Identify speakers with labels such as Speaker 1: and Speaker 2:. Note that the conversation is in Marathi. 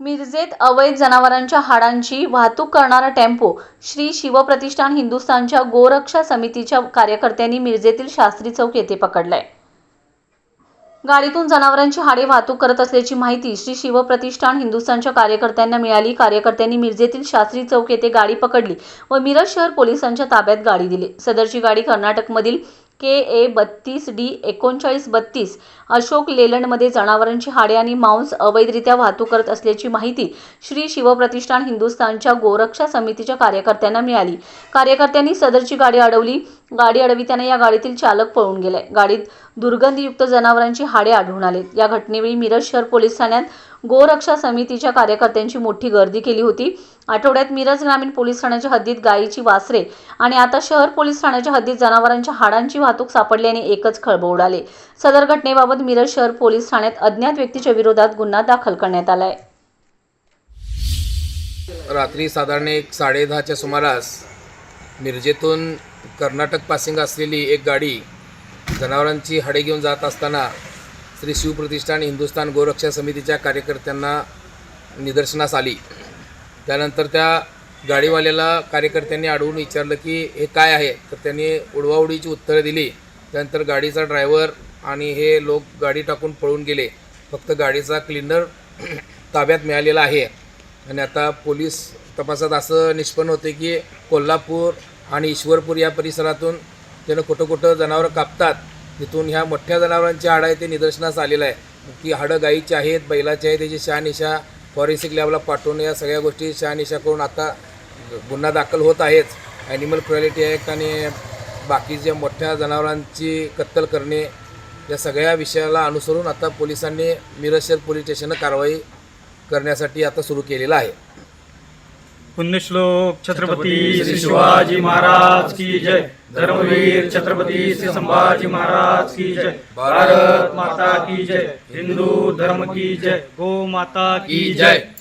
Speaker 1: मिरजेत अवैध जनावरांच्या हाडांची वाहतूक करणारा टेम्पो श्री शिवप्रतिष्ठान हिंदुस्थानच्या गोरक्षा समितीच्या कार्यकर्त्यांनी मिरजेतील शास्त्री चौक येथे पकडलाय. गाडीतून जनावरांची हाडे वाहतूक करत असल्याची माहिती श्री शिवप्रतिष्ठान हिंदुस्थानच्या कार्यकर्त्यांना मिळाली. कार्यकर्त्यांनी मिरजेतील शास्त्री चौक येथे गाडी पकडली व मिरज शहर पोलिसांच्या ताब्यात गाडी दिली. सदरची गाडी कर्नाटकमधील के ए बत्तीस डी एकोणचाळीस बत्तीस अशोक लेलंडमध्ये जनावरांची हाडे आणि मांस अवैधरित्या वाहतूक करत असल्याची माहिती श्री शिवप्रतिष्ठान हिंदुस्थानच्या गोरक्षा समितीच्या कार्यकर्त्यांना मिळाली. कार्यकर्त्यांनी सदरची गाडी अडवली. गाडी अडविताना या गाडीतील चालक पळून गेलाय गाडीत दुर्गंधीयुक्त जनावरांची हाडे आढळून आलेत या घटनेवेळी मिरज शहर पोलीस ठाण्यात गोरक्षा समितीच्या कार्यकर्त्यांची मोठी गर्दी केली होती. आठवड्यात मिरज ग्रामीण पोलीस ठाण्याच्या हद्दीत गायीची वासरे आणि आता शहर पोलीस ठाण्याच्या हद्दीत जनावरांच्या हाडांची वाहतूक सापडल्याने एकच खळबळ उडाले. सदर घटनेबाबत मिरज शहर पोलीस ठाण्यात अज्ञात व्यक्तीच्या विरोधात गुन्हा दाखल करण्यात आलाय.
Speaker 2: रात्री साधारण एक साडेदहाच्या सुमारास मिरजेतून कर्नाटक पासिंग असलेली एक गाडी जनावरांची हाडे घेऊन जात असताना श्री शिवप्रतिष्ठान हिंदुस्थान गोरक्षा समितीच्या कार्यकर्त्यांना निदर्शनास आली. त्यानंतर त्या गाडीवाल्याला कार्यकर्त्यांनी अडवून विचारलं की हे काय आहे? तर त्यांनी उडवाउडीची उत्तरं दिली. त्यानंतर गाडीचा ड्रायव्हर आणि हे लोक गाडी टाकून पळून गेले. फक्त गाडीचा क्लिनर ताब्यात मिळालेला आहे. आणि आता पोलीस तपासात असं निष्पन्न होते की कोल्हापूर आणि ईश्वरपूर या परिसरातून त्यानं कुठं कुठं जनावरं कापतात तिथून ह्या मोठ्या जनावरांची हाडं आहे ते निदर्शनास आलेलं आहे. की हाडं गाईची आहेत बैलाची आहेत त्याची शहानिशा फॉरेन्सिक लॅबला पाठवून या सगळ्या गोष्टी शहानिशा करून आता गुन्हा दाखल होत आहेच ॲनिमल क्रुएलिटी ॲक्ट आणि बाकीच्या मोठ्या जनावरांची कत्तल करणे या सगळ्या विषयाला अनुसरून आता पोलिसांनी मिरज शहर पोलीस स्टेशननं कारवाई करण्यासाठी आता सुरू केलेला आहे.
Speaker 3: पुण्यश्लोक छत्रपती श्री शिवाजी महाराज की जय. धर्मवीर छत्रपती श्री संभाजी महाराज की जय. भारत माता की जय. हिंदू धर्म की जय. गो माता की जय.